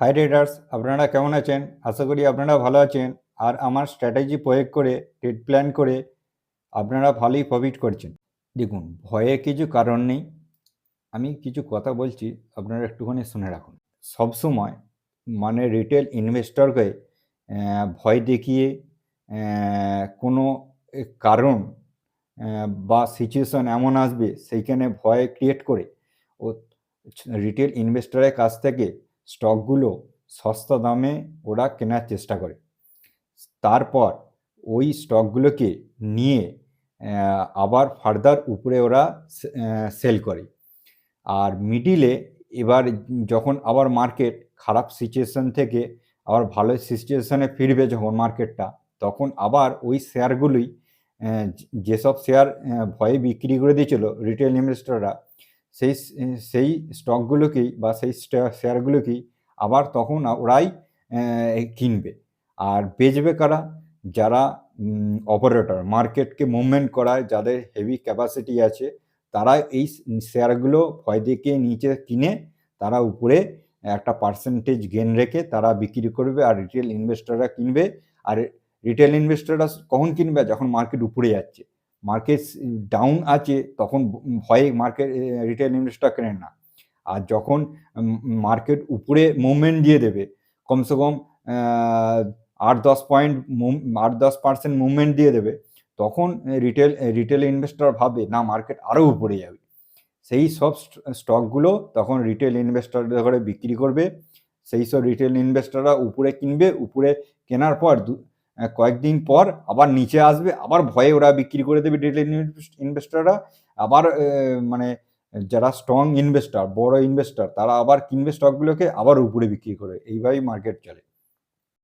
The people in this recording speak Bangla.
হাই ট্রেডার্স আপনারা কেমন আছেন? আশা করি আপনারা ভালো আছেন। আর আমার স্ট্র্যাটেজি প্রয়োগ করে ট্রেড প্ল্যান করে আপনারা ভালোই প্রফিট করছেন। দেখুন, ভয়ে কিছু কারণ নেই। আমি কিছু কথা বলছি, আপনারা একটুখানি শুনে রাখুন। সবসময় মানে রিটেল ইনভেস্টরকে ভয় দেখিয়ে কোনো কারণ বা সিচুয়েশন এমন আসবে, সেইখানে ভয় ক্রিয়েট করে, ও রিটেল ইনভেস্টরের কাছ থেকে স্টকগুলো সস্তা দামে ওরা কেনার চেষ্টা করে। তারপর ওই স্টকগুলোকে নিয়ে আবার ফার্দার উপরে ওরা সেল করে। আর মিডিলে এবার যখন আবার মার্কেট খারাপ সিচুয়েশন থেকে আবার ভালো সিচুয়েশনে ফিরবে যখন মার্কেটটা, তখন আবার ওই শেয়ারগুলোই যেসব শেয়ার ভয়ে বিক্রি করে দিয়েছিল রিটেল ইনভেস্টররা সেই সেই স্টকগুলোকেই বা সেই শেয়ারগুলোকেই আবার তখন ওরাই কিনবে। আর বেচবে কারা? যারা অপারেটর মার্কেটকে মুভমেন্ট করায়, যাদের হেভি ক্যাপাসিটি আছে তারা এই শেয়ারগুলো ভয় দেখিয়ে নিচে কিনে তারা উপরে একটা পার্সেন্টেজ গেন রেখে তারা বিক্রি করবে আর রিটেল ইনভেস্টররা কিনবে। আর রিটেল ইনভেস্টররা কখন কিনবে? যখন মার্কেট উপরে যাচ্ছে। মার্কেট ডাউন আছে, তখন ভয়ে মার্কেট রিটেল ইনভেস্টর কেনেন না। আর যখন মার্কেট উপরে মুভমেন্ট দিয়ে দেবে, কমসে কম আট দশ পয়েন্ট আট দশ পার্সেন্ট মুভমেন্ট দিয়ে দেবে, তখন রিটেল রিটেল ইনভেস্টর ভাবে, না মার্কেট আরও উপরে যাবে। সেই সব স্টকগুলো তখন রিটেল ইনভেস্টরদের ঘরে বিক্রি করবে, সেই সব রিটেল ইনভেস্টররা উপরে কিনবে, উপরে কেনার পর কয়েকদিন পর আবার নিচে আসবে, আবার ভয়ে ওরা বিক্রি করে দেবে ডিটেল ইনভেস্টাররা আবার মানে যারা স্ট্রং ইনভেস্টার বড় ইনভেস্টার তারা আবার কিনবে স্টকগুলোকে আবার উপরে বিক্রি করে। এইভাবেই মার্কেট চলে।